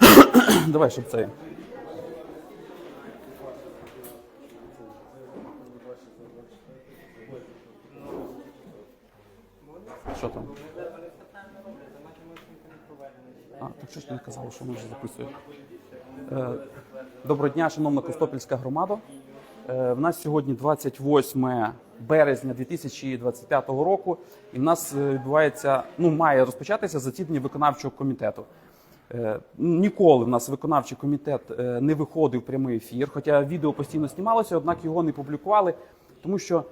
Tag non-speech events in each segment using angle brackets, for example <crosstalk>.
<coughs> Давай, щоб це. Що там? А, так що ж не казав, що ми вже записуємо? Е, Доброго дня, шановна Костопільська громада. Е, В нас сьогодні 28 березня 2025 року, і в нас е, відбувається, ну має розпочатися засідання виконавчого комітету. Е, Ніколи в нас виконавчий комітет не виходив в прямий ефір, хоча відео постійно знімалося, однак його не публікували, тому що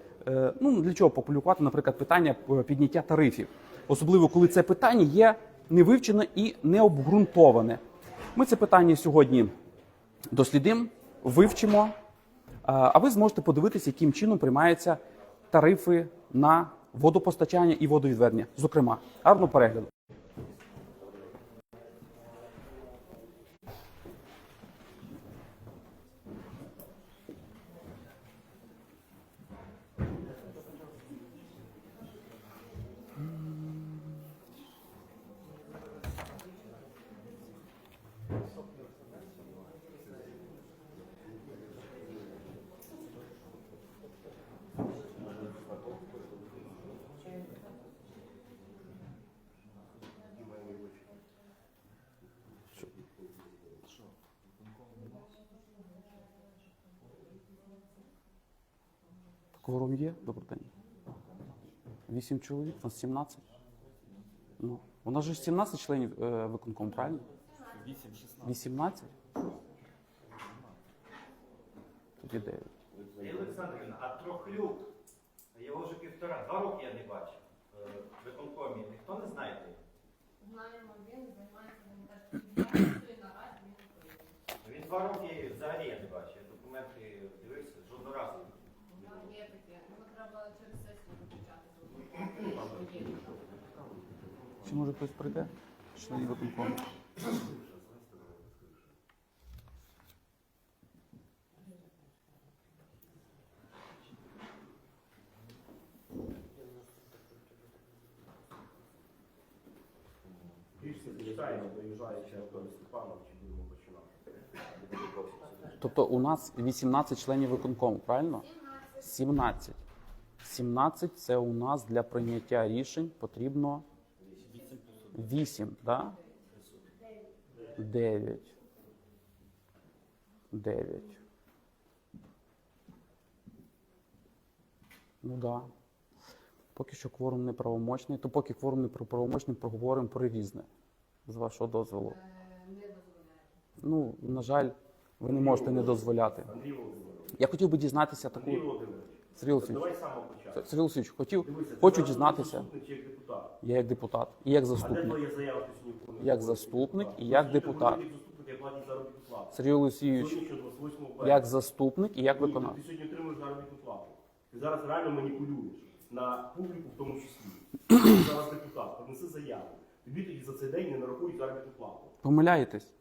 ну для чого публікувати, наприклад, питання підняття тарифів, особливо коли це питання є невивчене і необґрунтоване. Ми це питання сьогодні дослідимо, вивчимо, а ви зможете подивитися, яким чином приймаються тарифи на водопостачання і водовідведення. Зокрема, гарного перегляду. Кворум є? Добрий день. Вісім чоловік, у нас 17. Ну, у нас же 17 членів е, виконкому, правильно? 18. Тоді 9. Юлія Олександрівна, а трохлюк, його вже півтора, два роки я не бачив е, в виконкомі. Ніхто не знає де? Знаємо, він займається демократичною нараді, він відповідає. Він два роки взагалі я не бачив. Я документи дивився, жодного разу. Ну, Є таке. Ну, треба через сесію виключати. Чи може хтось прийде? Членів виконкому. Тобто у нас 18 членів виконкому, правильно? 17. 17 це у нас для прийняття рішень потрібно 8, да? 9. 9. Ну да. Поки що кворум не правомочний, то поки кворум не правомочний, проговоримо про різне. З вашого дозволу. Не дозволяє. Ну, на жаль, ви не можете не дозволяти. Я хотів би дізнатися таку. Сергій Олексійович, давай з самого початку. Хотів, хочу дізнатися. як депутат. Я як депутат, і як А де заступник. твоя заява сьогодні Як заступник і як депутат. Заступник. Сергій Олексійович, 28 березня. як заступник і як виконавець. Ти сьогодні отримуєш заробітну плату. Ти зараз реально маніпулюєш на публіку в тому числі. Ти зараз депутат, принеси заяву. Тобі тоді за цей день не нарахують заробітну плату. Помиляєтесь.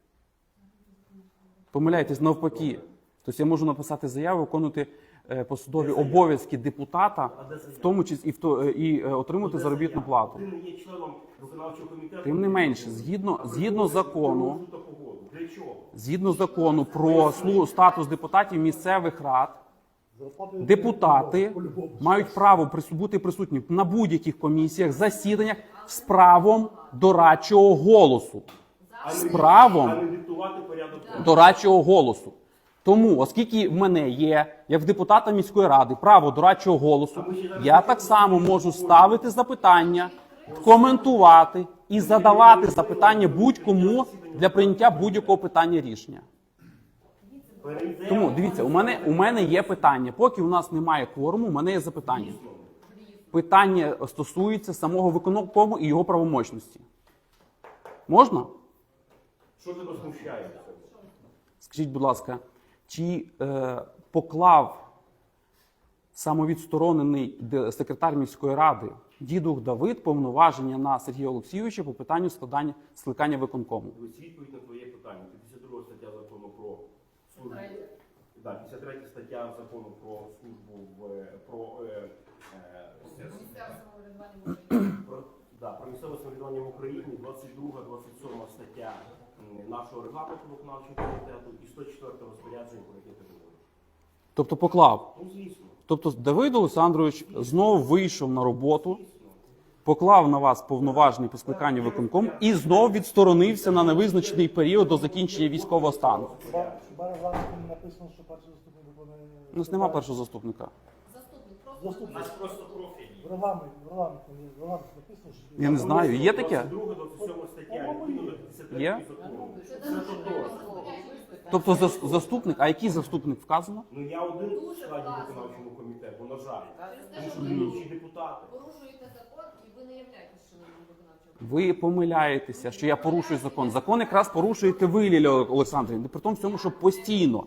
Помиляєтесь навпаки. Тобто я можу написати заяву, виконувати е, посадові обов'язки депутата, в тому числі і, в то, е, і е, отримати заробітну плату. Є членом виконавчого комітету. Тим не менше, згідно- згідно закону-? Згідно закону про статус депутатів місцевих рад, депутати мають право бути присутні на будь-яких комісіях, засіданнях з правом дорадчого голосу. З правом дорадчого голосу. Тому, оскільки в мене є, як в депутата міської ради, право дорадчого голосу, я так само можу ставити запитання, коментувати і задавати запитання будь-кому для прийняття будь-якого питання рішення. Тому дивіться, у мене у мене є питання. Поки у нас немає кворуму, у мене є запитання. Питання стосується самого виконкому і його правомочності. Можна? Що тебе смущає? Скажіть, будь ласка, чи е, поклав самовідсторонений секретар міської ради дідух Давид повноваження на Сергія Олексійовича по питанню складання скликання виконкому? Відповідь на твоє питання. 52 стаття закону про службу. Да, 53 стаття закону про службу в про, е, е, про Да, про місцеве самоврядування в Україні, 22, 27 стаття нашого регламенту виконавчого комітету і 104 розпорядження, про яке ти говориш. Тобто поклав. Ну, звісно. Тобто Давид Олександрович знову вийшов на роботу, Звісно. поклав на вас повноваження по скликанню виконком і знов відсторонився на невизначений період до закінчення військового стану. Хіба хіба регламент не написано, що перший заступник виконує. У нас нема першого заступника. Заступник, просто У нас просто профілі. В регламенті, в в регламенті написано, що Я не знаю, є таке? 22, 27 стаття, відповідно до 53 Є? закону. це Це то. Тобто зас- заступник, а який заступник вказано? Ну я один в Дуже складі класно. виконавчому комітету, на жаль. Тому що ви інші депутати. порушуєте закон і ви не являєтесь членом виконавчого. Ви помиляєтеся, що я порушую закон. Закон якраз порушуєте ви, Лілія Олександрівна. При тому всьому, що постійно,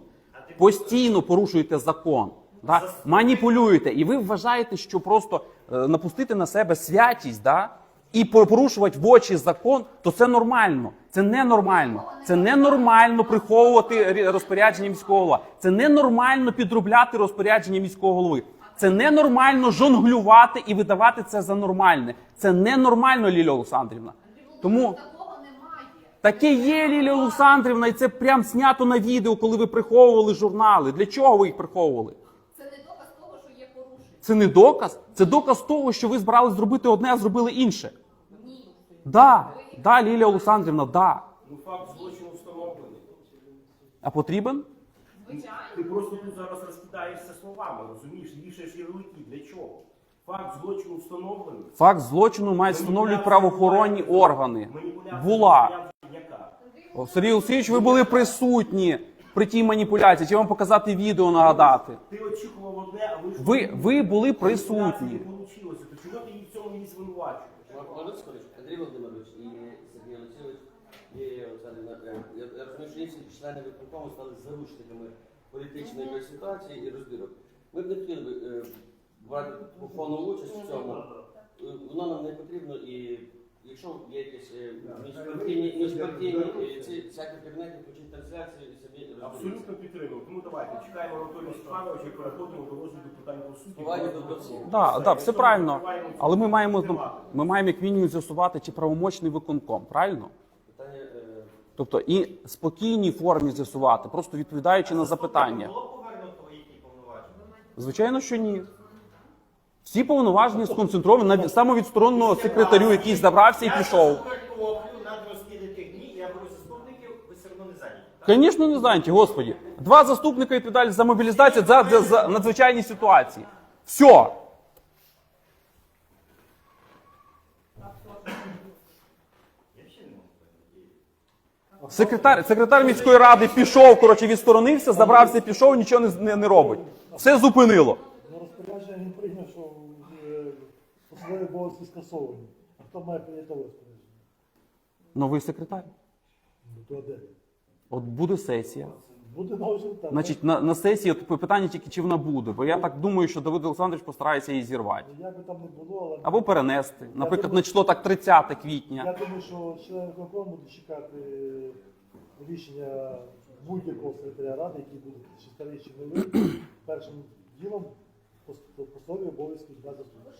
постійно порушуєте закон. Да? Маніпулюєте. І ви вважаєте, що просто напустити на себе святість, да? і порушувати в очі закон, то це нормально. Це ненормально. Це ненормально приховувати розпорядження міського голови. Це ненормально підробляти розпорядження міського голови. Це ненормально жонглювати і видавати це за нормальне. Це ненормально, Лілія Олександрівна. Тому таке є, Лілія Олександрівна, і це прям знято на відео, коли ви приховували журнали. Для чого ви їх приховували? Це не доказ того, що є порушення. Це не доказ. Це доказ того, що ви збирались зробити одне, а зробили інше. Ні. Да, да, Лілія Олександрівна, да. Ну факт злочину встановлений. А потрібен? Звичайно. Ти просто тут зараз розкидаєшся словами, розумієш, вішаєш ярлики. Для чого? Факт злочину встановлений. Факт злочину мають встановлювати правоохоронні органи. Була. О, Сергій Олексійович, ви були присутні при тій маніпуляції. Чи вам показати відео нагадати? Ти очікував одне, а. Ви, інше. ви були присутні. Не вийшло. То чого ти її в цьому її звинувачуєш? Андрій Володимирович і Сергій Олексійович, і Олександр, я, я розумію, що інші члени виконкому стали заручниками політичної якоїсь ситуації і розділок. Ми б не хотіли б е, брати повну участь в цьому. Е, Воно нам не потрібно і якщо є якісь е, міжпартійні, міжпартійні ці всякі кабінети, включіть трансляцію і собі. Абсолютно підтримую. Тому давайте чекаємо Анатолія Степановича і переходимо до розгляду питань по суті. Поваги до- всіх. Да, да, все правильно. Але ми маємо ну, ми маємо як мінімум з'ясувати, чи правомочний виконком, правильно? Питання е, Тобто і в спокійній формі з'ясувати, просто відповідаючи на запитання. Було повернуто які повноваження? Звичайно, що ні. Всі повноваження сконцентровані на самовідсторонного секретарю, який забрався і пішов. Звісно, не зайняті, господі. Два заступника відповідальні за мобілізацію за, за, за надзвичайні ситуації. Все. Секретар, секретар міської ради пішов, коротше, відсторонився, забрався, пішов, нічого не, не, не робить. Все зупинило. Ну, розпорядження він прийняв, що е, посадові обов'язки скасовані. А хто має прийняти розпорядження? Новий секретар. Ну, то де? От буде сесія. Буде новий секретар. Значить, на, на сесії от питання тільки, чи вона буде. Бо я так думаю, що Давид Олександрович постарається її зірвати. Ну, Як би там не було, але Або перенести. Наприклад, на число так 30 квітня. я думаю, що члени виконкому будуть чекати рішення будь-якого секретаря ради, який буде чи старий, чи новий, першим ділом пос- посадові обов'язки для заступника.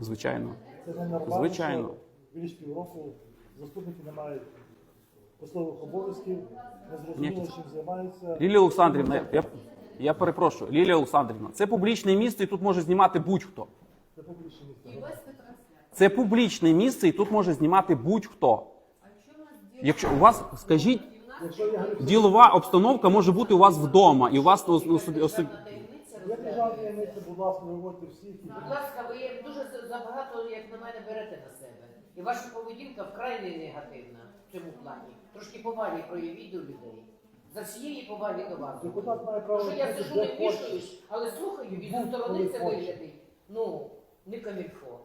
Звичайно. Це не нормально, Звичайно. що більш півроку заступники не мають посадових обов'язків, не зрозуміло, чим займаються. Лілія Олександрівна, я, я перепрошую, Лілія Олександрівна, це публічне місце, і тут може знімати будь-хто. Це публічне І місце. Це публічне місце, і тут може знімати будь-хто. Якщо у вас, скажіть, Якщо я говорю, ділова обстановка може бути у вас вдома, і у вас ну, ну, я державні таємниці, будь ласка, виводьте всіх. і- Будь ласка, ви дуже забагато, як на мене, берете на себе. І ваша поведінка вкрай не негативна в цьому плані. Трошки поваги проявіть до людей. За всієї поваги до вас. Депутат має право Що я сижу не хоче. але слухаю, і Будь зі сторони це хоче. виглядить. Ну, не камільфо.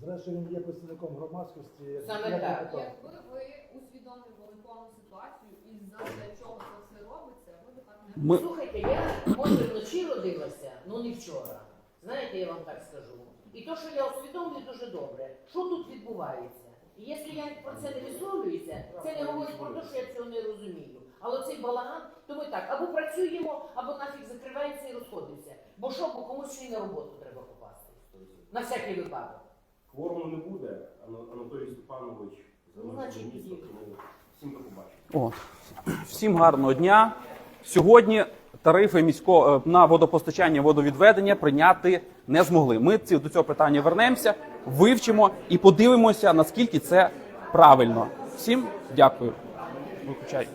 Зрештою, він є представником громадськості. як- Саме як так. депутат. Якби ви усвідомлювали повну ситуацію і задля чого це все робиться, ви ми, Слухайте, я може вночі родилася, ну не вчора. Знаєте, я вам так скажу. І то, що я усвідомлюю дуже добре, що тут відбувається. І якщо я про це не висловлююся, це не говорить про те, що я цього не розумію. Але цей балаган, то ми так, або працюємо, або нафіг закриваємося і розходимося. Бо що, бо комусь ще й на роботу треба попасти. На всякий випадок. Кворуму не буде, Анатолій Степанович Ну, місто, тому всім до побачення. Всім гарного дня. Сьогодні тарифи міського е, на водопостачання водовідведення прийняти не змогли. Ми ці- до цього питання вернемося, вивчимо і подивимося, наскільки це правильно. Всім дякую. Виключай.